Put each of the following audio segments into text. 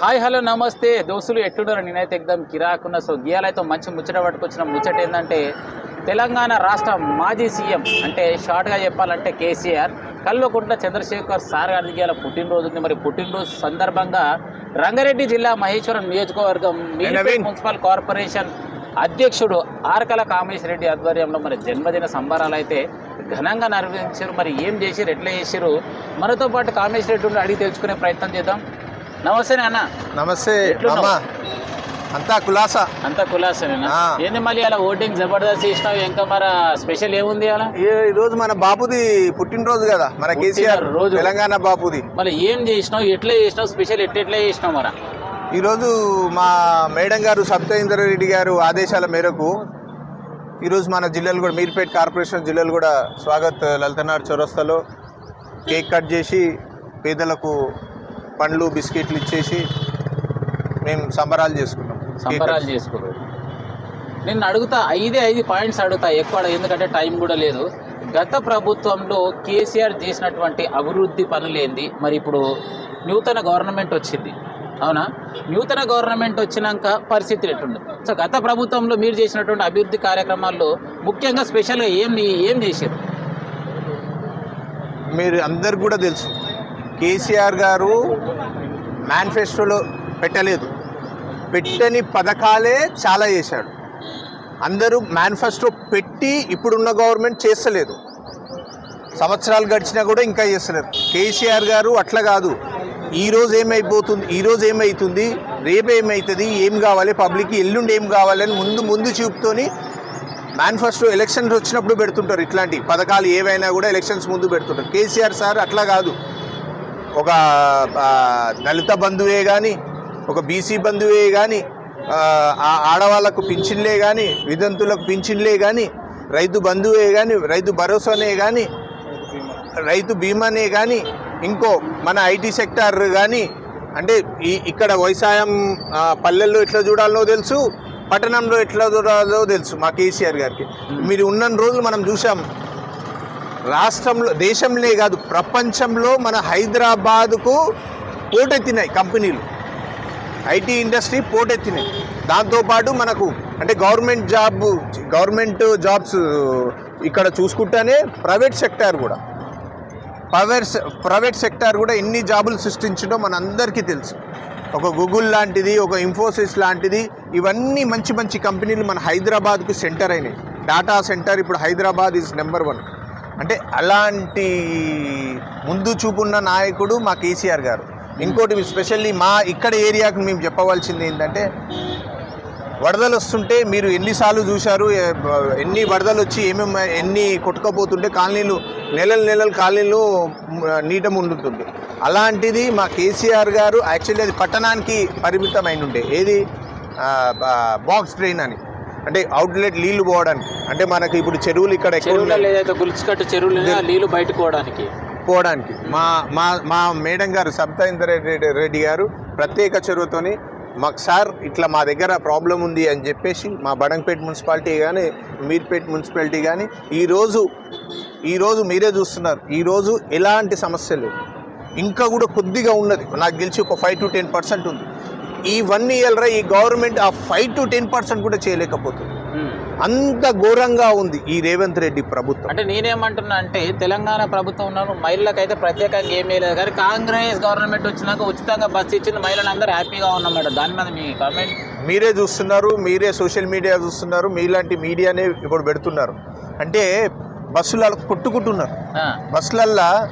Hi hello నమస్తే. దోస్తులు ఎట్టున్నారు నేనైతే ఎగ్దాం కిరాకున్న. సో గీయాలైతే మంచి ముచ్చట పట్టుకొచ్చిన. ముచ్చట ఏంటంటే తెలంగాణ రాష్ట్ర మాజీ సీఎం అంటే షార్ట్గా చెప్పాలంటే కేసీఆర్ కల్వకుంట్ల చంద్రశేఖర్ సార్ గారి గీయాల పుట్టినరోజు ఉంది. మరి పుట్టినరోజు సందర్భంగా రంగారెడ్డి జిల్లా మహేశ్వరం నియోజకవర్గం. మున్సిపల్ కార్పొరేషన్ అధ్యక్షుడు ఆర్కల కామేశ్వర రెడ్డి ఆధ్వర్యంలో మరి జన్మదిన సంబరాలు అయితే ఘనంగా నిర్వహించారు. మరి ఏం చేసిరు ఎట్లా చేసిరు మనతో పాటు కామేశ్వర రెడ్డి అడిగి తెలుసుకునే ప్రయత్నం చేద్దాం. నమస్తే నాన్న. నమస్తే అంతా కులాసా? అంతా కులాసనేనా. ఏంది మళ్ళీ అలా ఓటింగ్ జబర్దస్త్ ఇచ్చినావు ఇంకా మరి స్పెషల్ ఏముంది అలా? ఈ- రోజు మన బాపుది పుట్టినరోజు కదా మన కేసీఆర్ పుట్టినరోజు. తెలంగాణ బాపుది. మళ్ళీ ఏం చేసినావు? ఎట్లా చేసినావు? స్పెషల్ ఎట్లా ఎట్లా చేసినావు మరి? ఈరోజు మా మేడం గారు సత్యేంద్ర రెడ్డి గారు ఆదేశాల మేరకు ఈరోజు మన జిల్లాలు కూడా మీర్పేట్ కార్పొరేషన్ జిల్లాలు కూడా స్వాగత్ లలితనార్ చౌరస్తాలో కేక్ కట్ చేసి పేదలకు పండ్లు బిస్కెట్లు ఇచ్చేసి మేము సంబరాలు చేసుకున్నాం. సంబరాలు. చేసుకోరు నేను అడుగుతా ఐదే ఐదు పాయింట్స్ అడుగుతా ఎక్కువ అడగ- ఎందుకంటే టైం కూడా లేదు. గత ప్రభుత్వంలో కేసీఆర్ చేసినటువంటి అభివృద్ధి పనులు ఏంది మరి ఇప్పుడు నూతన గవర్నమెంట్ వచ్చింది. అవునా? నూతన గవర్నమెంట్ వచ్చినాక పరిస్థితి ఎట్టుండు సో గత ప్రభుత్వంలో మీరు చేసినటువంటి అభివృద్ధి కార్యక్రమాల్లో ముఖ్యంగా స్పెషల్గా ఏం ఏం చేశారు? మీరు అందరికి కూడా తెలుసు. కేసీఆర్ గారు మేనిఫెస్టోలో పెట్టలేదు. పెట్టని పథకాలే చాలా చేశాడు. అందరూ మేనిఫెస్టో పెట్టి ఇప్పుడున్న గవర్నమెంట్ చేస్తలేదు. సంవత్సరాలు గడిచినా కూడా ఇంకా చేస్తలేరు కేసీఆర్ గారు అట్లా కాదు. ఈరోజు ఏమైపోతుంది? ఈరోజు ఏమవుతుంది రేపు ఏమవుతుంది ఏం కావాలి? పబ్లిక్కి ఎల్లుండి ఏం కావాలి అని ముందు ముందు చూపుతోని మేనిఫెస్టో ఎలక్షన్స్ వచ్చినప్పుడు పెడుతుంటారు ఇట్లాంటి పథకాలు ఏవైనా కూడా ఎలక్షన్స్ ముందు పెడుతుంటారు. కేసీఆర్ సార్ అట్లా కాదు. ఒక దళిత బంధువే కానీ ఒక బీసీ బంధువే కానీ ఆ ఆడవాళ్ళకు పింఛన్లే కానీ విదంతులకు పింఛన్లే కానీ రైతు బంధువే కానీ రైతు భరోసానే కానీ రైతు బీమానే కానీ ఇంకో మన ఐటీ సెక్టార్ కానీ అంటే ఈ ఇక్కడ వ్యవసాయం పల్లెల్లో ఎట్లా చూడాలో తెలుసు పట్టణంలో ఎట్లా చూడాలో తెలుసు మా కేసీఆర్ గారికి. మీరు ఉన్న రోజులు మనం చూసాం రాష్ట్రంలో దేశంలో కాదు ప్రపంచంలో మన హైదరాబాదుకు పోటెత్తినాయి కంపెనీలు. ఐటీ ఇండస్ట్రీ పోటెత్తినాయి. దాంతోపాటు మనకు అంటే గవర్నమెంట్ జాబ్ గవర్నమెంట్ జాబ్స్ ఇక్కడ చూసుకుంటేనే ప్రైవేట్ సెక్టార్ కూడా. ప్రైవేట్ సె- ప్రైవేట్ సెక్టార్ కూడా ఎన్ని జాబులు సృష్టించడో మన అందరికీ తెలుసు. ఒక గూగుల్ లాంటిది ఒక ఇన్ఫోసిస్ లాంటిది ఇవన్నీ మంచి మంచి కంపెనీలు మన హైదరాబాద్కు సెంటర్ అయినాయి. డాటా సెంటర్ ఇప్పుడు హైదరాబాద్ ఈజ్ నెంబర్ వన్ అంటే అలాంటి ముందు చూపున్న నాయకుడు మా కేసీఆర్ గారు. ఇంకోటి స్పెషల్లీ మా ఇక్కడ ఏరియాకు మేము చెప్పవలసింది ఏంటంటే వరదలు వస్తుంటే మీరు ఎన్నిసార్లు చూశారు ఎన్ని వరదలు వచ్చి ఏమేమి ఎన్ని కొట్టుకపోతుంటే కాలనీలు నెలలు నెలలు కాలనీలు నీట ముందుతుంది అలాంటిది మా కేసీఆర్ గారు యాక్చువల్లీ అది పట్టణానికి పరిమితమైన ఉండే ఏది బాక్స్ డ్రైన్ అని. అంటే అవుట్లెట్ నీళ్ళు పోవడానికి. అంటే మనకి ఇప్పుడు చెరువులు ఇక్కడ గులిచికట్టు చెరువులు ఆ నీళ్ళు బయటకు పోవడానికి. పోవడానికి. మా మా మా మేడం గారు సబితాయిందర్ రెడ్డి గారు ప్రత్యేక చొరవతోని మాకు సార్ ఇట్లా మా దగ్గర ప్రాబ్లం ఉంది అని చెప్పేసి మా బడంగపేట మున్సిపాలిటీ కానీ మీర్పేట్ మున్సిపాలిటీ కానీ ఈరోజు ఈరోజు మీరే చూస్తున్నారు. ఈరోజు ఎలాంటి సమస్య లేదు. ఇంకా కూడా కొద్దిగా ఉన్నది. నాకు తెలిసి ఒక ఫైవ్ టు టెన్ పర్సెంట్ ఉంది. ఈ వన్ ఇయర్ ఈ గవర్నమెంట్ ఆ ఫైవ్ టు టెన్ పర్సెంట్ కూడా చేయలేకపోతుంది. ఉమ్. అంత ఘోరంగా ఉంది ఈ రేవంత్ రెడ్డి ప్రభుత్వం. అంటే నేనేమంటున్నా అంటే తెలంగాణ ప్రభుత్వం ఉన్నాను మహిళలకైతే ప్రత్యేకంగా ఏమీ లేదు కానీ కాంగ్రెస్ గవర్నమెంట్ వచ్చినాక ఉచితంగా బస్సు ఇచ్చింది మహిళలు అందరూ హ్యాపీగా ఉన్నాం మేడం దాని మీద మీ కామెంట్ మీరే చూస్తున్నారు మీరే సోషల్ మీడియా చూస్తున్నారు మీలాంటి మీడియానే ఇప్పుడు పెడుతున్నారు. అంటే బస్సులలో కొట్టుకుంటున్నారు. బస్సులల్లో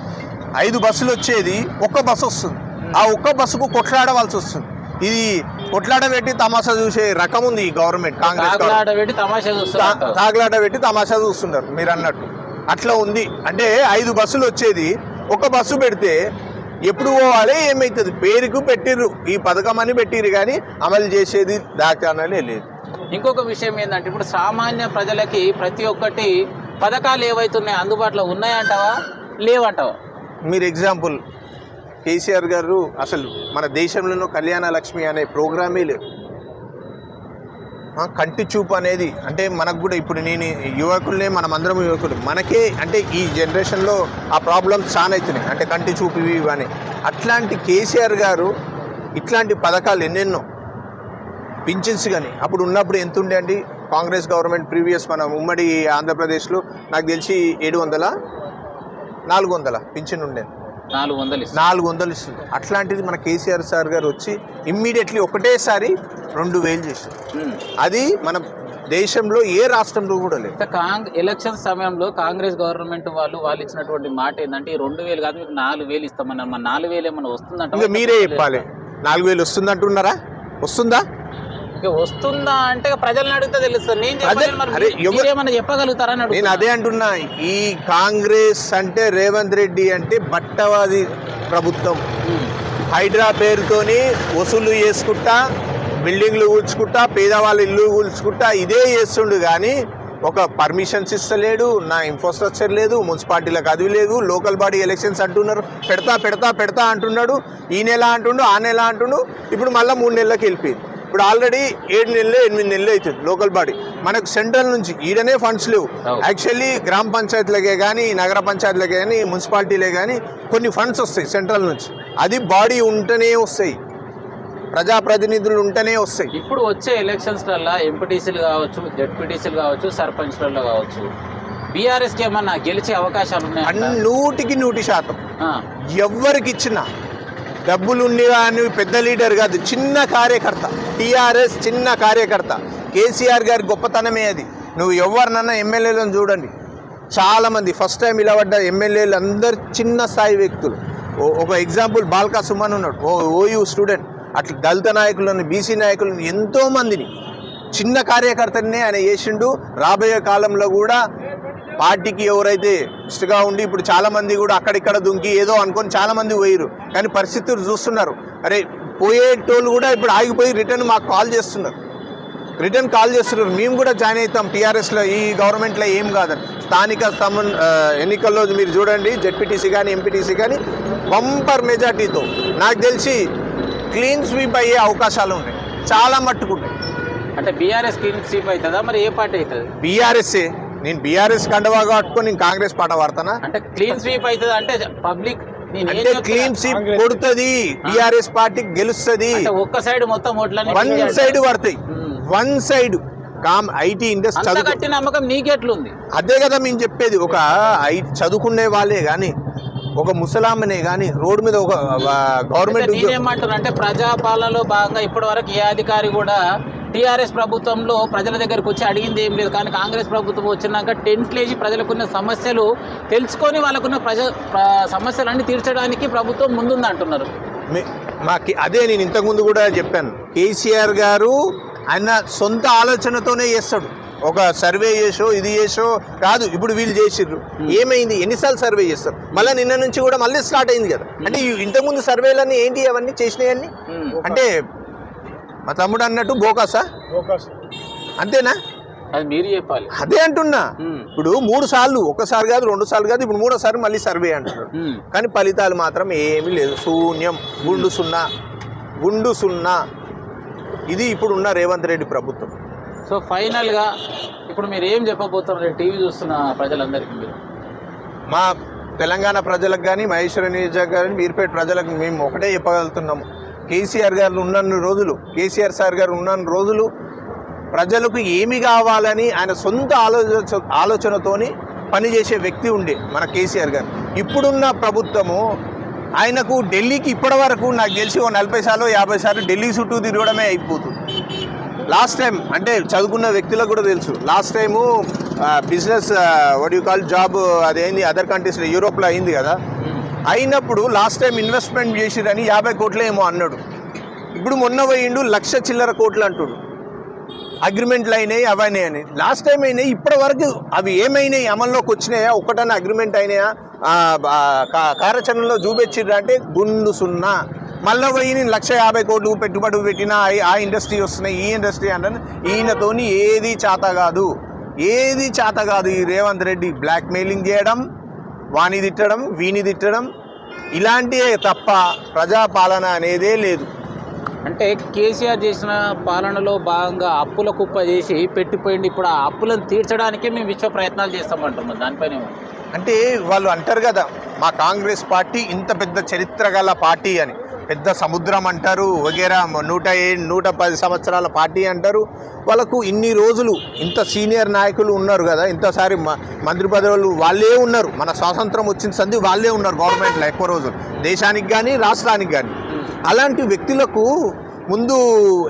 ఐదు బస్సులు వచ్చేది ఒక్క బస్సు వస్తుంది. ఆ ఒక్క బస్సుకు కొట్లాడవలసి వస్తుంది. ఇది కొట్లాడ పెట్టి తమాషా చూసే రకం ఉంది ఈ గవర్నమెంట్ కాంగ్రెస్ తాగులాట పెట్టి తమాషా చూస్తున్నారు మీరు అన్నట్టు. అట్లా ఉంది. అంటే ఐదు బస్సులు వచ్చేది. ఒక బస్సు పెడితే ఎప్పుడు పోవాలి ఏమవుతుంది పేరుకు పెట్టిర్రు. ఈ పథకం అని పెట్టిర్రు కానీ అమలు చేసేది దాచాననే లేదు. ఇంకొక విషయం ఏంటంటే ఇప్పుడు సామాన్య ప్రజలకి ప్రతి ఒక్కటి పథకాలు ఏవైతున్నాయి అందుబాటులో ఉన్నాయంటావా? లేవంటావా? మీరు ఎగ్జాంపుల్ కేసీఆర్ గారు అసలు మన దేశంలోనూ కళ్యాణ లక్ష్మి అనే ప్రోగ్రామే లేదు. కంటి చూపు అనేది అంటే మనకు కూడా ఇప్పుడు నేను యువకులనే మనం అందరం యువకులు మనకే అంటే ఈ జనరేషన్లో ఆ ప్రాబ్లమ్స్ చాలా అవుతున్నాయి. అంటే కంటి చూపు ఇవి ఇవి అని. అట్లాంటి కేసీఆర్ గారు ఇట్లాంటి పథకాలు ఎన్నెన్నో పింఛన్స్ కానీ అప్పుడు ఉన్నప్పుడు ఎంత ఉండే అండి? కాంగ్రెస్ గవర్నమెంట్ ప్రీవియస్ మన ఉమ్మడి ఆంధ్రప్రదేశ్లో నాకు తెలిసి ఏడు వందల నాలుగు వందల పింఛన్ ఉండేది నాలుగు వందలు నాలుగు వందలు ఇస్తుంది. అట్లాంటిది మన కేసీఆర్ సార్ గారు వచ్చి ఇమ్మీడియట్లీ ఒకటేసారి రెండు వేలు ఉమ్. అది మన దేశంలో ఏ రాష్ట్రంలో కూడా లేదు. అయితే కాంగ్ ఎలక్షన్ సమయంలో కాంగ్రెస్ గవర్నమెంట్ వాళ్ళు వాళ్ళు ఇచ్చినటువంటి మాట ఏంటంటే ఈ రెండు వేలు కాదు మీకు నాలుగు వేలు ఇస్తామన్నారు. మరి నాలుగు వేలు ఏమన్నా వస్తుందంట మీరే చెప్పాలి. నాలుగు వేలు వస్తుంది అంటున్నారా వస్తుందా? వస్తుందా అంటే ప్రజల్ని అడిగితే తెలుస్తుంది నేను చెప్పగలుగుతారని నేను. అదే అంటున్నా. ఈ కాంగ్రెస్ అంటే రేవంత్ రెడ్డి అంటే బట్టవాది ప్రభుత్వం. హైడ్రా పేరుతోని వసూలు చేసుకుంటా బిల్డింగ్లు కూల్చుకుంటా పేదవాళ్ళ ఇల్లు కూల్చుకుంటా ఇదే చేస్తుండు కానీ ఒక పర్మిషన్స్ ఇస్తలేడు నా ఇన్ఫ్రాస్ట్రక్చర్ లేదు మున్సిపాలిటీలకు అది లేదు లోకల్ బాడీ ఎలక్షన్స్ అంటున్నారు. పెడతా పెడతా పెడతా అంటున్నాడు. ఈ నెల అంటుండు ఆ నెల అంటుండు. ఇప్పుడు మళ్ళీ మూడు నెలలకు వెళ్ళిపోయింది. ఇప్పుడు ఆల్రెడీ ఏడు నెలలు ఎనిమిది నెలలు అవుతుంది లోకల్ బాడీ. మనకు సెంట్రల్ నుంచి ఈడనే ఫండ్స్ లేవు. యాక్చువల్లీ గ్రామ పంచాయతీలకే కానీ నగర పంచాయతీలకే కానీ మున్సిపాలిటీలే కానీ కొన్ని ఫండ్స్ వస్తాయి సెంట్రల్ నుంచి. అది బాడీ ఉంటేనే వస్తాయి. ప్రజాప్రతినిధులు ఉంటేనే వస్తాయి. ఇప్పుడు వచ్చే ఎలక్షన్స్ వల్ల ఎంపీటీసీలు కావచ్చు జడ్పీటీసీలు కావచ్చు సర్పంచ్లలో కావచ్చు బీఆర్ఎస్కి ఏమన్నా గెలిచే అవకాశాలు ఉన్నాయంట అన్ని నూటికి నూటి శాతం. ఆ, ఎవ్వరికి ఇచ్చినా డబ్బులుండి కానీ పెద్ద లీడర్ కాదు చిన్న కార్యకర్త. టీఆర్ఎస్ చిన్న కార్యకర్త. కేసీఆర్ గారి గొప్పతనమే అది. నువ్వు ఎవరినన్నా ఎమ్మెల్యేలను చూడండి. చాలామంది ఫస్ట్ టైం ఇలాబడ్డ ఎమ్మెల్యేలు అందరు చిన్న స్థాయి వ్యక్తులు. ఓ- ఒక ఎగ్జాంపుల్ బాల్కా సుమన్ ఉన్నాడు. ఓ ఓయూ స్టూడెంట్. అట్లా దళిత నాయకులను బీసీ నాయకులను ఎంతోమందిని చిన్న కార్యకర్తనే ఆయన చేసిండు. రాబోయే కాలంలో కూడా పార్టీకి ఎవరైతే ఇష్టగా ఉండి ఇప్పుడు చాలా మంది కూడా అక్కడిక్కడ దుంకి ఏదో అనుకొని చాలా మంది పోయిరు కానీ పరిస్థితులు చూస్తున్నారు. అరే పోయేటోళ్ళు కూడా ఇప్పుడు ఆగిపోయి రిటర్న్ మాకు కాల్ చేస్తున్నారు. రిటర్న్ కాల్ చేస్తున్నారు. మేము కూడా జాయిన్ అవుతాం. టీఆర్ఎస్లో ఈ గవర్నమెంట్లో ఏం కాదని. స్థానిక సమన్ ఎన్నికల్లో మీరు చూడండి. జెడ్పీటీసీ కానీ ఎంపీటీసీ కానీ బంపర్ మెజార్టీతో నాకు తెలిసి క్లీన్ స్వీప్ అయ్యే అవకాశాలు ఉన్నాయి. చాలా మట్టుకున్నాయి అంటే బీఆర్ఎస్ క్లీన్ సీప్ అవుతుందా? మరి ఏ పార్టీ అవుతుంది? బీఆర్ఎస్ఏ. నేను బీఆర్ఎస్ కండవా కట్టుకొని నేను కాంగ్రెస్ పాట వాడతానా అంటే క్లీన్ స్వీప్ అవుతుంది అంటే పబ్లిక్ అంటే క్లీన్ స్వీప్ కొడుతుంది బీఆర్ఎస్ పార్టీ గెలుస్తుంది. అంటే ఒక్క సైడ్ మొత్తం వన్ సైడ్ పడతాయి. ఉమ్. One side. Com IT industry నమ్మకం నీకెట్లుంది? అదే కదా మేము చెప్పేది. ఒక ఐ చదువుకునే వాళ్ళే కానీ ఒక ముసలామనే కానీ రోడ్డు మీద ఒక గవర్నమెంట్ నేనేమంటున్నా అంటే ప్రజాపాలనలో భాగంగా ఇప్పటి వరకు ఏ అధికారి కూడా టీఆర్ఎస్ ప్రభుత్వంలో ప్రజల దగ్గరికి వచ్చి అడిగింది ఏం లేదు. కానీ కాంగ్రెస్ ప్రభుత్వం వచ్చినాక టెంట్లు వేసి ప్రజలకున్న సమస్యలు తెలుసుకొని వాళ్ళకున్న ప్రజ ప్ర- సమస్యలన్నీ తీర్చడానికి ప్రభుత్వం ముందుంది అంటున్నారు. మాకి అదే నేను ఇంతకుముందు కూడా చెప్పాను. కేసీఆర్ గారు ఆయన సొంత ఆలోచనతోనే చేస్తాడు. ఒక సర్వే చేసో ఇది చేసో కాదు ఇప్పుడు వీళ్ళు చేసిర్రు. ఏమైంది? ఎన్నిసార్లు సర్వే చేస్తారు? మళ్ళీ నిన్న నుంచి కూడా మళ్ళీ స్టార్ట్ అయింది కదా. అంటే ఇంతకుముందు సర్వేలన్నీ ఏంటి అవన్నీ చేసినాయన్నీ. అంటే మా తమ్ముడు అన్నట్టు బోకాసా? అంతేనా? అది మీరు చెప్పాలి. అదే అంటున్నా. ఇప్పుడు మూడు సార్లు ఒకసారి కాదు రెండు సార్లు కాదు ఇప్పుడు మూడోసారి మళ్ళీ సర్వే అంటున్నాడు. ఉమ్. కానీ ఫలితాలు మాత్రం ఏమీ లేదు శూన్యం గుండు సున్నా. గుండు సున్నా. ఇది ఇప్పుడున్న రేవంత్ రెడ్డి ప్రభుత్వం. సో ఫైనల్గా ఇప్పుడు మీరు ఏం చెప్పబోతున్నారు టీవీ చూస్తున్న ప్రజలందరికీ మీరు? మా తెలంగాణ ప్రజలకు కానీ మహేశ్వర నియోజక కానీ మీర్పేట ప్రజలకు మేము ఒకటే చెప్పగలుగుతున్నాము. కేసీఆర్ గారు ఉన్నన్ని రోజులు కేసీఆర్ సార్ గారు ఉన్నన్ని రోజులు ప్రజలకు ఏమి కావాలని ఆయన సొంత ఆలోచన ఆలోచనతోని పనిచేసే వ్యక్తి ఉండే మన కేసీఆర్ గారు. ఇప్పుడున్న ప్రభుత్వము ఆయనకు ఢిల్లీకి ఇప్పటి వరకు నాకు తెలిసి ఓ నలభై సార్లు యాభై సార్లు ఢిల్లీ చుట్టూ తిరగడమే అయిపోతుంది. లాస్ట్ టైం అంటే చదువుకున్న వ్యక్తులకు కూడా తెలుసు. Last time business what you call job అదేంది అదర్ కంట్రీస్లో యూరోప్లో అయింది కదా. అయినప్పుడు లాస్ట్ టైం ఇన్వెస్ట్మెంట్ చేసిరని యాభై కోట్లేమో అన్నాడు. ఇప్పుడు మొన్న పోయిండు లక్ష చిల్లర కోట్లు అంటుడు. అగ్రిమెంట్లు అయినాయి అవన్నీ అని లాస్ట్ టైం అయినాయి ఇప్పటి వరకు అవి ఏమైనాయి అమల్లోకి వచ్చినాయా ఒక్కటన్నా అగ్రిమెంట్ అయినాయా కా- కార్యాచరణలో చూపించిర్రు అంటే గుండు సున్నా. మళ్ళీ పోయి నేను లక్ష యాభై కోట్లు పెట్టుబడి పెట్టినా ఆ- ఇండస్ట్రీ వస్తున్నాయి ఈ ఇండస్ట్రీ అంటే ఈయనతోని ఏది చేత కాదు ఏది చేత కాదు ఈ రేవంత్ రెడ్డి బ్లాక్మెయిలింగ్ చేయడం. వాణి తిట్టడం వీణి తిట్టడం ఇలాంటివే తప్ప ప్రజాపాలన అనేదే లేదు. అంటే కేసీఆర్ చేసిన పాలనలో భాగంగా అప్పుల కుప్ప చేసి పెట్టిపోయింది. ఇప్పుడు ఆ అప్పులను తీర్చడానికే మేము విశ్వ ప్రయత్నాలు చేస్తామంటున్నాం దానిపైన అంటే వాళ్ళు అంటారు కదా మా కాంగ్రెస్ పార్టీ ఇంత పెద్ద చరిత్ర గల పార్టీ అని. పెద్ద సముద్రం అంటారు వగేరా నూట నూట పది సంవత్సరాల పార్టీ అంటారు. వాళ్ళకు ఇన్ని రోజులు ఇంత సీనియర్ నాయకులు ఉన్నారు కదా ఇంతసారి మ- మంత్రి పదవులు వాళ్ళే ఉన్నారు. మన స్వాతంత్రం వచ్చిన సంది వాళ్ళే ఉన్నారు గవర్నమెంట్లో ఎక్కువ రోజులు. దేశానికి కానీ రాష్ట్రానికి కానీ అలాంటి వ్యక్తులకు ముందు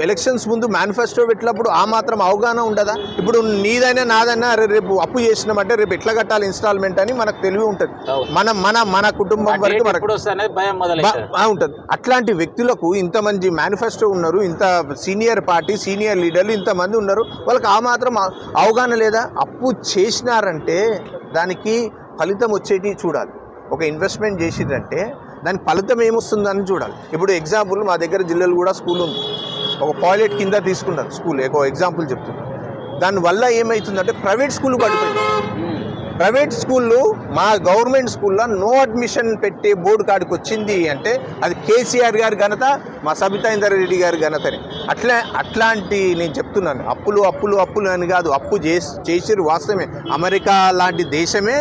ఎలక్షన్స్ ముందు మేనిఫెస్టో పెట్టినప్పుడు ఆ మాత్రం అవగాహన ఉండదా? ఇప్పుడు నీదైనా నాదైనా అరే రేపు అప్పు చేసినామంటే రేపు ఎట్లా కట్టాలి ఇన్స్టాల్మెంట్ అని మనకు తెలివి ఉంటుంది. మన మన మన కుటుంబం వరకు ఉంటుంది. అట్లాంటి వ్యక్తులకు ఇంతమంది మేనిఫెస్టో ఉన్నారు ఇంత సీనియర్ పార్టీ సీనియర్ లీడర్లు ఇంతమంది ఉన్నారు వాళ్ళకి ఆ మాత్రం అవ- అవగాహన లేదా? అప్పు చేసినారంటే దానికి ఫలితం వచ్చేటి చూడాలి. ఒక ఇన్వెస్ట్మెంట్ చేసిరంటే దాని ఫలితం ఏమొస్తుందని చూడాలి. ఇప్పుడు ఎగ్జాంపుల్ మా దగ్గర జిల్లాలో కూడా స్కూల్ ఉంది. ఒక టాయిలెట్ కింద తీసుకున్నారు స్కూల్ ఒక ఎగ్జాంపుల్ చెప్తున్నారు దానివల్ల ఏమవుతుందంటే ప్రైవేట్ స్కూల్ పడిపోయింది ప్రైవేట్ స్కూళ్ళు మా గవర్నమెంట్ స్కూల్లో నో అడ్మిషన్ పెట్టే బోర్డు కాడికి వచ్చింది అంటే అది కేసీఆర్ గారి ఘనత మా సబితా ఇందర్ రెడ్డి గారి ఘనతని. అట్లా అట్లాంటి నేను చెప్తున్నాను. అప్పులు అప్పులు అప్పులు అని కాదు అప్పు చేసి చేసిరు వాస్తవమే. అమెరికా లాంటి దేశమే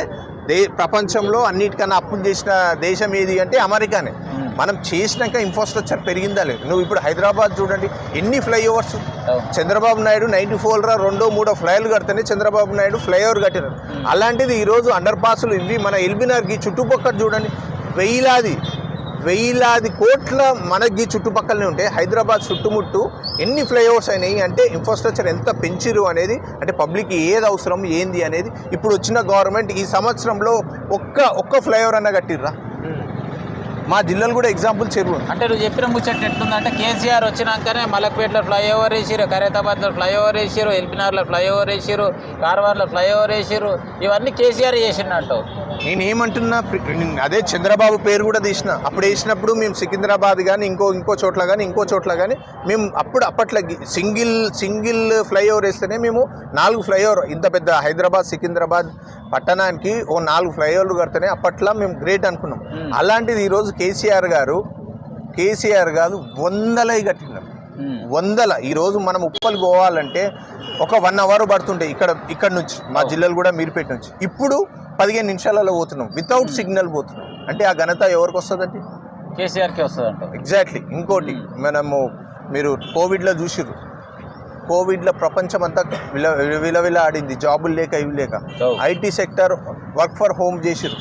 దే ప్రపంచంలో అన్నిటికన్నా అప్పులు చేసిన దేశం ఏది అంటే అమెరికానే. మనం చేసినాక ఇన్ఫ్రాస్ట్రక్చర్ పెరిగిందా లేదు. నువ్వు ఇప్పుడు హైదరాబాద్ చూడండి ఎన్ని flyovers. Chandrababu Naidu ninety four రా రెండో మూడో ఫ్లైలు కడితేనే చంద్రబాబు నాయుడు ఫ్లైఓవర్ కట్టినారు అలాంటిది ఈరోజు అండర్ పాసులు ఇవి మన ఎల్బినార్కి చుట్టుపక్కల చూడండి వెయ్యిలాది వెయ్యిలాది కోట్ల మనకి చుట్టుపక్కలనే ఉంటే హైదరాబాద్ చుట్టుముట్టు ఎన్ని ఫ్లైఓవర్స్ అయినాయి అంటే ఇన్ఫ్రాస్ట్రక్చర్ ఎంత పెంచిరు అనేది అంటే పబ్లిక్ ఏది అవసరం ఏంది అనేది ఇప్పుడు వచ్చిన గవర్నమెంట్ ఈ సంవత్సరంలో ఒక్క ఒక్క ఫ్లైఓవర్ అన్న కట్టిర్రా. మా జిల్లాలు కూడా ఎగ్జాంపుల్ చెరువు ఉంది. అంటే నువ్వు చెప్పిన ముచ్చట ఎట్లుందంటే కేసీఆర్ వచ్చినాకనే మలక్పేటలో ఫ్లైఓవర్ వేసిరు ఖైరతాబాద్లో ఫ్లైఓవర్ వేసిరు ఎల్బినార్లో ఫ్లైఓవర్ వేసిరు కార్వార్లో ఫ్లైఓవర్ వేసిరు ఇవన్నీ కేసీఆర్ చేసిండంటావు నేను ఏమంటున్నా ప్రి- నేను అదే చంద్రబాబు పేరు కూడా తీసిన. అప్పుడు వేసినప్పుడు మేము సికింద్రాబాద్ కానీ ఇంకో ఇంకో చోట్ల కానీ ఇంకో చోట్ల కానీ మేము అప్పుడు అప్పట్లో సింగిల్ సింగిల్ ఫ్లైఓవర్ వేస్తేనే మేము నాలుగు ఫ్లైఓవర్ ఇంత పెద్ద హైదరాబాద్ సికింద్రాబాద్ పట్టణానికి ఓ నాలుగు ఫ్లైఓవర్లు కడితేనే అప్పట్లో మేము గ్రేట్ అనుకున్నాం. అలాంటిది ఈరోజు కేసీఆర్ గారు కేసీఆర్ గారు వందలై కట్టినాం ఉమ్. వందల. ఈరోజు మనం ఉప్పలు పోవాలంటే ఒక వన్ అవర్ పడుతుంటే ఇక్కడ ఇక్కడ నుంచి మా జిల్లాలు కూడా మీరుపేట నుంచి. ఇప్పుడు పదిహేను నిమిషాలలో పోతున్నాం. వితౌట్ సిగ్నల్ పోతున్నాం. అంటే ఆ ఘనత ఎవరికి వస్తుందండి? కేసీఆర్కి వస్తుంది అంటావు ఎగ్జాక్ట్లీ ఇంకోటి మనము మీరు కోవిడ్లో చూసిర్రు. కోవిడ్లో ప్రపంచం అంతా విల విలవిల ఆడింది జాబులు లేక ఇవి లేక. అవును. IT sector work for home చేసిర్రు.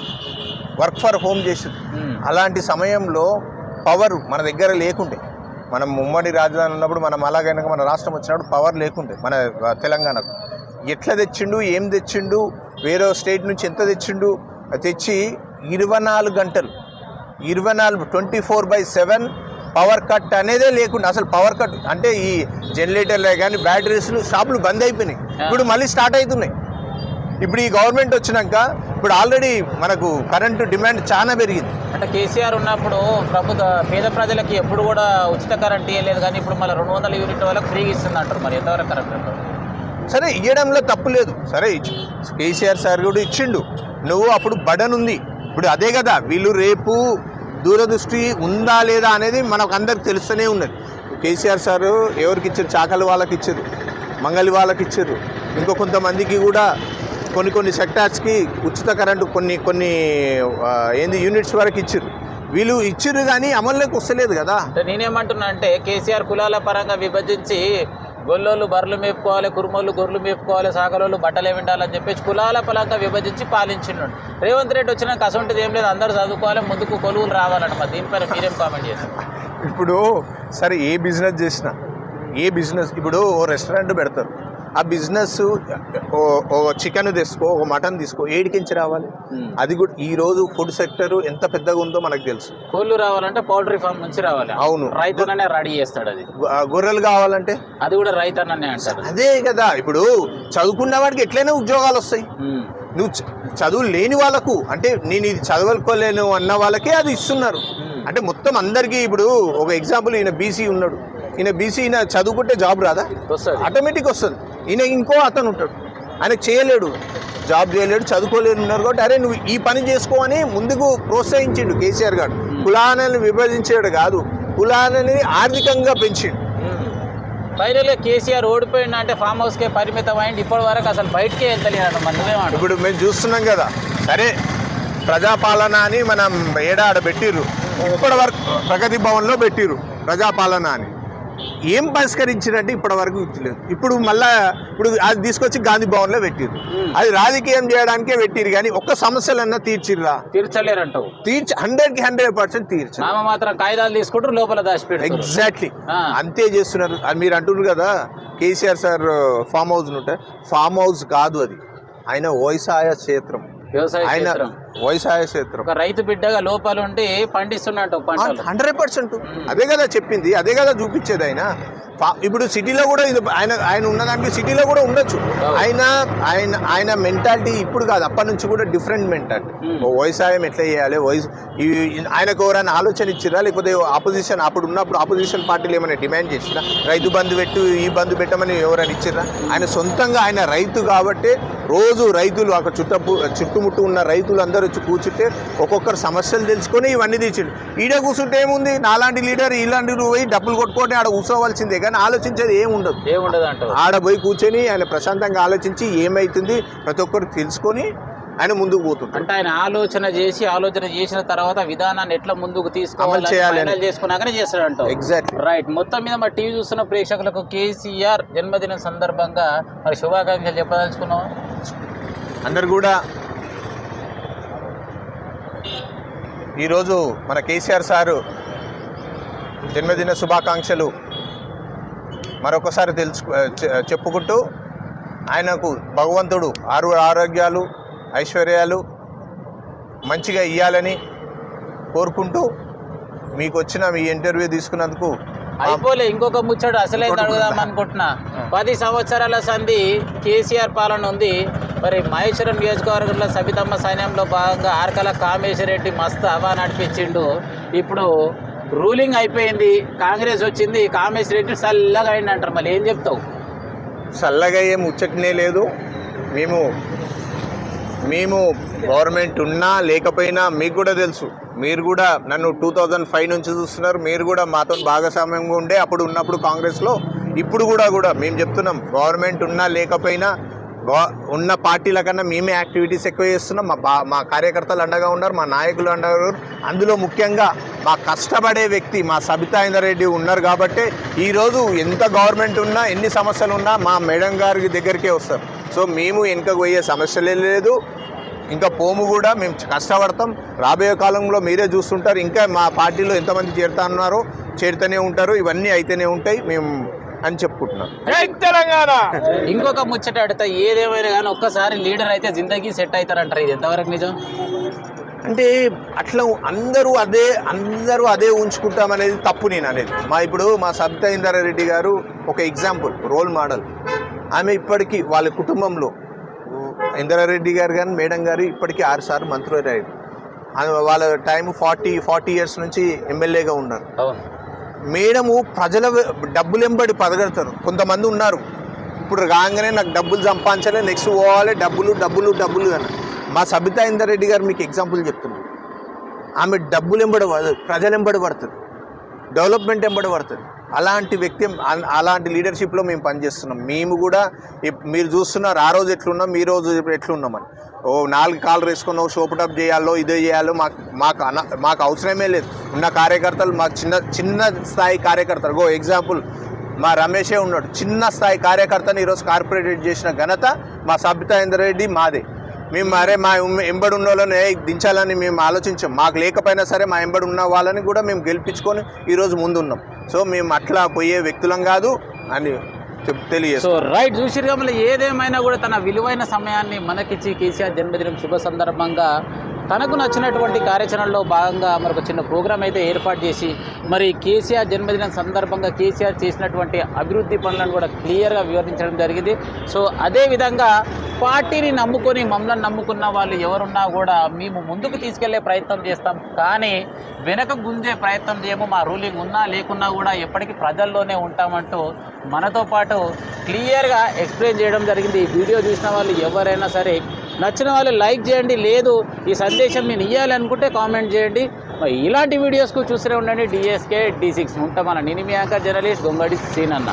వర్క్ ఫర్ హోమ్ చేసిర్రు. ఉమ్. అలాంటి సమయంలో పవర్ మన దగ్గర లేకుండే. మనం ఉమ్మడి రాజధాని ఉన్నప్పుడు మనం అలాగైనా మన రాష్ట్రం వచ్చినప్పుడు పవర్ లేకుండే మన తెలంగాణకు. ఎట్లా తెచ్చిండు ఏం తెచ్చిండు వేరే స్టేట్ నుంచి ఎంత తెచ్చిండు? తెచ్చి ఇరవై నాలుగు గంటలు. ఇరవై నాలుగు twenty four by seven power cut అనేదే లేకుండా అసలు పవర్ కట్ అంటే ఈ జనరేటర్లే కానీ బ్యాటరీస్లు షాపులు బంద్ అయిపోయినాయి. ఇప్పుడు మళ్ళీ స్టార్ట్ అవుతున్నాయి. ఇప్పుడు ఈ గవర్నమెంట్ వచ్చినాక ఇప్పుడు ఆల్రెడీ మనకు కరెంటు డిమాండ్ చాలా పెరిగింది. అంటే కేసీఆర్ ఉన్నప్పుడు ప్రభుత్వ పేద ప్రజలకి ఎప్పుడు కూడా ఉచిత కరెంట్ ఇవ్వలేదు కానీ ఇప్పుడు మళ్ళీ రెండు వందల యూనిట్ వాళ్ళకి ఫ్రీగా ఇస్తుంది అంటారు మరి ఎంతవరకు అంటారు సరే ఇవ్వడంలో తప్పు లేదు. సరే కేసీఆర్ సార్ కూడా ఇచ్చిండు. నువ్వు అప్పుడు బడన్ ఉంది ఇప్పుడు అదే కదా వీళ్ళు రేపు దూరదృష్టి ఉందా లేదా అనేది మనకు అందరికి తెలుస్తూనే ఉన్నది. కేసీఆర్ సారు ఎవరికి ఇచ్చారు? చాకలి వాళ్ళకి ఇచ్చారు. మంగలి వాళ్ళకి ఇచ్చారు. ఇంకో కొంతమందికి కూడా కొన్ని కొన్ని సెక్టార్స్కి ఉచిత కరెంటు కొన్ని కొన్ని ఏంది యూనిట్స్ వరకు ఇచ్చారు. వీళ్ళు ఇచ్చిర్రు కానీ అమల్లోకి వస్తలేదు కదా. అంటే నేనేమంటున్నా అంటే కేసీఆర్ కులాల పరంగా విభజించి గొల్లోళ్ళు బర్రెలు మేపుకోవాలి కురుమోళ్ళు గొర్రెలు మేపుకోవాలి సాగలోళ్ళు బట్టలు విండాలని చెప్పేసి కులాల పలంగా విభజించి పాలించిండు. రేవంత్ రెడ్డి వచ్చినాక అసొంటిది ఏం లేదు అందరూ చదువుకోవాలి ముందుకు కొలువులు రావాలన్నమాట. దీనిపైన మీరేం కామెంట్ చేస్తారు? ఇప్పుడు సరే ఏ బిజినెస్ చేసినా ఏ బిజినెస్ ఇప్పుడు ఓ రెస్టారెంట్ పెడతారు. ఆ బిజినెస్ ఓ ఓ చికెన్ తీసుకో ఒక మటన్ తీసుకో ఏడికించి రావాలి? అది కూడా ఈ రోజు ఫుడ్ సెక్టర్ ఎంత పెద్దగా ఉందో మనకు తెలుసు. కోళ్ళు రావాలంటే పౌల్ట్రీ ఫామ్ నుంచి రావాలి. అవును. రైతుననే రెడీ చేస్తాడు అది. గొర్రెలు కావాలంటే? అది కూడా రైతన్ననే అంటారు. అదే కదా ఇప్పుడు చదువుకున్న వాడికి ఎట్లయినా ఉద్యోగాలు వస్తాయి. ఉమ్. నువ్వు చదువు లేని వాళ్ళకు అంటే నేను ఇది చదవలుకోలేను అన్న వాళ్ళకే అది ఇస్తున్నారు. అంటే మొత్తం అందరికీ ఇప్పుడు ఒక ఎగ్జాంపుల్ ఈయన బీసీ ఉన్నాడు. ఈయన బీసీ ఈయన చదువుకుంటే జాబ్ రాదా? ఆటోమేటిక్ వస్తుంది. ఈయన ఇంకో అతను ఉంటాడు. ఆయన చేయలేడు. జాబ్ చేయలేడు చదువుకోలేడు ఉన్నారు కాబట్టి అరే నువ్వు ఈ పని చేసుకో అని ముందుకు ప్రోత్సహించిండు కేసీఆర్ గారు. కులాలను విభజించాడు కాదు కులాలని ఆర్థికంగా పెంచిండు. ఫైనల్గా కేసీఆర్ ఓడిపోయిండు అంటే ఫామ్ హౌస్కే పరిమితం అయింది ఇప్పటి వరకు అసలు బయటకే మరి నువ్వేమంటావు ఇప్పుడు మేము చూస్తున్నాం కదా సరే ప్రజాపాలన అని మనం ఏడాడ పెట్టిర్రు. ఇప్పటి వరకు ప్రగతి భవన్లో పెట్టిరు ప్రజాపాలన అని. ఏం పరిష్కరించినట్టు ఇప్పటి వరకు గుర్తులేదు ఇప్పుడు మళ్ళా ఇప్పుడు అది తీసుకొచ్చి గాంధీ భవన్లో పెట్టిరు అది రాజకీయం చేయడానికే పెట్టిరు కానీ ఒక్క సమస్యలన్నా తీర్చిర్రా? తీర్చలేరంటావు. తీర్చి హండ్రెడ్కి హండ్రెడ్ పర్సెంట్ తీర్చు. నామ మాత్రం కాగితాలు తీసుకుంటారు లోపల దాచిపెడతారు. ఎగ్జాక్ట్లీ. అంతే చేస్తున్నారు. అది మీరు అంటున్నారు కదా కేసీఆర్ సార్ ఫామ్ హౌస్ ఉంటే. ఫామ్ హౌస్ కాదు అది. ఆయన వ్యవసాయ క్షేత్రం. వ్యవసాయ ఆయన వ్యవసాయ క్షేత్రం ఒక రైతు బిడ్డగా లోపాలు ఉండి పండిస్తున్నట్టు పంటలు. హండ్రెడ్ పర్సెంట్ అదే కదా చెప్పింది అదే కదా చూపించేది ఆయన. ఇప్పుడు సిటీలో కూడా ఇది ఆయన ఆయన ఉన్నదానికి సిటీలో కూడా ఉండొచ్చు. ఆయన ఆయన ఆయన మెంటాలిటీ ఇప్పుడు కాదు అప్పటి నుంచి కూడా డిఫరెంట్ మెంటాలిటీ. వ్యవసాయం ఎట్లా చేయాలి? వయసు ఆయనకు ఎవరైనా ఆలోచన ఇచ్చిరా? లేకపోతే ఆపోజిషన్ అప్పుడు ఉన్నప్పుడు ఆపోజిషన్ పార్టీలు ఏమైనా డిమాండ్ చేసిరా? రైతు బంధు పెట్టు ఈ బంధు పెట్టమని ఎవరైనా ఇచ్చిరా? ఆయన సొంతంగా ఆయన రైతు కాబట్టి రోజు రైతులు అక్కడ చుట్టపు చుట్టుముట్టు ఉన్న రైతులు అందరూ వచ్చి కూర్చుంటే ఒక్కొక్కరు సమస్యలు తెలుసుకొని ఇవన్నీ తీసిండు. ఈడ కూర్చుంటే ఏముంది? నాలాంటి లీడర్ ఇలాంటి నువ్వు పోయి డబ్బులు కొట్టుకొని ఆడ కూర్చోవలసిందే. కానీ ఆలోచించేది ఏముండదు. ఏముండదు ఆడ పోయి కూర్చొని ఆయన ప్రశాంతంగా ఆలోచించి ఏమైతుంది ప్రతి ఒక్కరు తెలుసుకొని ఆయన ముందుకు పోతుంటాడు అంటే ఆయన ఆలోచన చేసి ఆలోచన చేసిన తర్వాత విధానాన్ని ఎట్లా ముందుకు తీసుకోవాలి చేసుకున్నాకనే చేస్తాడు అంటావు? ఎగ్జాక్ట్లీ రైట్ మొత్తం మీద మా టీవీ చూస్తున్న ప్రేక్షకులకు కేసీఆర్ జన్మదినం సందర్భంగా మరి శుభాకాంక్షలు చెప్పదలుచుకున్నావా? అందరు కూడా ఈరోజు మన కేసీఆర్ సారు జన్మదిన శుభాకాంక్షలు మరొకసారి తెలుసు చెప్పుకుంటూ ఆయనకు భగవంతుడు ఆరు ఆరోగ్యాలు ఐశ్వర్యాలు మంచిగా ఇవ్వాలని కోరుకుంటూ మీకు వచ్చిన మీ ఇంటర్వ్యూ తీసుకున్నందుకు అయిపోలే ఇంకొక ముచ్చడు అసలే అడుగుదాం అనుకుంటున్నా. పది సంవత్సరాల సంధి కేసీఆర్ పాలన ఉంది. మరి మహేశ్వరం నియోజకవర్గంలో సబితమ్మ సైన్యంలో భాగంగా ఆర్కల కామేశ్వరరెడ్డి మస్తు హవా నడిపించిండు. ఇప్పుడు రూలింగ్ అయిపోయింది కాంగ్రెస్ వచ్చింది కామేశ్వరరెడ్డి చల్లగా అయింది అంటారు మళ్ళీ ఏం చెప్తావు? చల్లగా ఏం ముచ్చటనే లేదు. మేము మేము గవర్నమెంట్ ఉన్నా లేకపోయినా మీకు కూడా తెలుసు. మీరు కూడా నన్ను టూ థౌజండ్ ఫైవ్ నుంచి చూస్తున్నారు. మీరు కూడా మాతో భాగస్వామ్యంగా ఉండే అప్పుడు ఉన్నప్పుడు కాంగ్రెస్లో ఇప్పుడు కూడా కూడా మేము చెప్తున్నాం. గవర్నమెంట్ ఉన్నా లేకపోయినా ఉన్న పార్టీల కన్నా మేమే యాక్టివిటీస్ ఎక్కువ చేస్తున్నాం. మా బా మా కార్యకర్తలు అండగా ఉన్నారు మా నాయకులు అండగా ఉన్నారు. అందులో ముఖ్యంగా మా కష్టపడే వ్యక్తి మా సబితా ఇందరెడ్డి ఉన్నారు కాబట్టి ఈరోజు ఎంత గవర్నమెంట్ ఉన్నా ఎన్ని సమస్యలు ఉన్నా మా మేడం గారి దగ్గరికే వస్తారు. సో మేము వెనుకకు పోయే సమస్యలే లేదు. ఇంకా పోము కూడా మేము కష్టపడతాం. రాబోయే కాలంలో మీరే చూస్తుంటారు. ఇంకా మా పార్టీలో ఎంతమంది చేరుతా ఉన్నారో చేరుతూనే ఉంటారు. ఇవన్నీ అయితేనే ఉంటాయి. మేము అని చెప్పుకుంటున్నాం. ఇంకొక ముచ్చట అడితే ఏదేమైనా కానీ ఒక్కసారి లీడర్ అయితే జిందగీ సెట్ అవుతారంటారు. ఇది ఎంతవరకు నిజం? అంటే అట్లా అందరూ అదే అందరూ అదే ఉంచుకుంటామనేది తప్పు నేను అనేది. మా ఇప్పుడు మా సబితా ఇందారెడ్డి గారు ఒక ఎగ్జాంపుల్ రోల్ మోడల్. ఆమె ఇప్పటికీ వాళ్ళ కుటుంబంలో ఇందిరారెడ్డి గారు కానీ మేడం గారు ఇప్పటికీ ఆరుసార్లు మంత్రి అయ్యారు. ఆమె వాళ్ళ టైం ఫార్టీ ఫార్టీ ఇయర్స్ నుంచి ఎమ్మెల్యేగా ఉన్నారు. అవును. మేడము ప్రజల వె- డబ్బులు ఎంబడి పదగడతారు కొంతమంది ఉన్నారు. ఇప్పుడు రాగానే నాకు డబ్బులు సంపాదించాలి నెక్స్ట్ పోవాలి డబ్బులు డబ్బులు డబ్బులు అని. మా సబితా ఇందర్ రెడ్డి గారు మీకు ఎగ్జాంపుల్ చెప్తున్నాను ఆమె డబ్బులు ఎంబడి పడదు ప్రజలు ఎంబడి పడుతుంది డెవలప్మెంట్ ఎంబడి పడుతుంది అలాంటి వ్యక్తి అన్- అలాంటి లీడర్షిప్లో మేము పనిచేస్తున్నాం. మేము కూడా మీరు చూస్తున్నారు ఆ రోజు ఎట్లున్నాం మీ రోజు ఎట్లున్నామని. ఓ నాలుగు కాళ్ళు వేసుకున్నావు షోపుటప్ చేయాలో ఇదే చేయాలో మాకు మాకు అన మాకు అవసరమే లేదు. ఉన్న కార్యకర్తలు మాకు చిన్న చిన్న స్థాయి కార్యకర్తలు. గో ఎగ్జాంపుల్ మా రమేషే ఉన్నాడు. చిన్న స్థాయి కార్యకర్తని ఈరోజు కార్పొరేట్ చేసిన ఘనత మా సబితాయేందర్ రెడ్డి మాదే. మేము మరే మా ఎంబడి ఉన్న వాళ్ళని "ఏయ్, దించాలని మేము ఆలోచించాం. మాకు లేకపోయినా సరే మా ఎంబడి ఉన్న వాళ్ళని కూడా మేము గెలిపించుకొని ఈరోజు ముందున్నాం. సో మేము అట్లా పోయే వ్యక్తులం కాదు అని సో రైట్ చూసిరు మళ్ళీ ఏదేమైనా కూడా తన విలువైన సమయాన్ని మనకిచ్చి కేసీఆర్ జన్మదినం శుభ సందర్భంగా తనకు నచ్చినటువంటి కార్యాచరణలో భాగంగా మరొక చిన్న ప్రోగ్రాం అయితే ఏర్పాటు చేసి మరి కేసీఆర్ జన్మదినం సందర్భంగా కేసీఆర్ చేసినటువంటి అభివృద్ధి పనులను కూడా క్లియర్గా వివరించడం జరిగింది. సో అదేవిధంగా పార్టీని నమ్ముకొని మమ్మల్ని నమ్ముకున్న వాళ్ళు ఎవరున్నా కూడా మేము ముందుకు తీసుకెళ్ళే ప్రయత్నం చేస్తాం. కానీ వెనక గుంజే ప్రయత్నం చేయము మా రూలింగ్ ఉన్నా లేకున్నా కూడా ఎప్పటికీ ప్రజల్లోనే ఉంటామంటూ మనతో పాటు క్లియర్గా ఎక్స్ప్లెయిన్ చేయడం జరిగింది. ఈ వీడియో చూసిన వాళ్ళు ఎవరైనా సరే నచ్చిన వాళ్ళు లైక్ చేయండి. లేదు ఈ సందేశం నేను ఇవ్వాలనుకుంటే కామెంట్ చేయండి. ఇలాంటి వీడియోస్కు చూస్తూనే ఉండండి. డిఎస్కే డి సిక్స్ ఉంటామన్న మన నేను మీ యాంకర్ జర్నలిస్ట్ గొంగడి సీన్ అన్న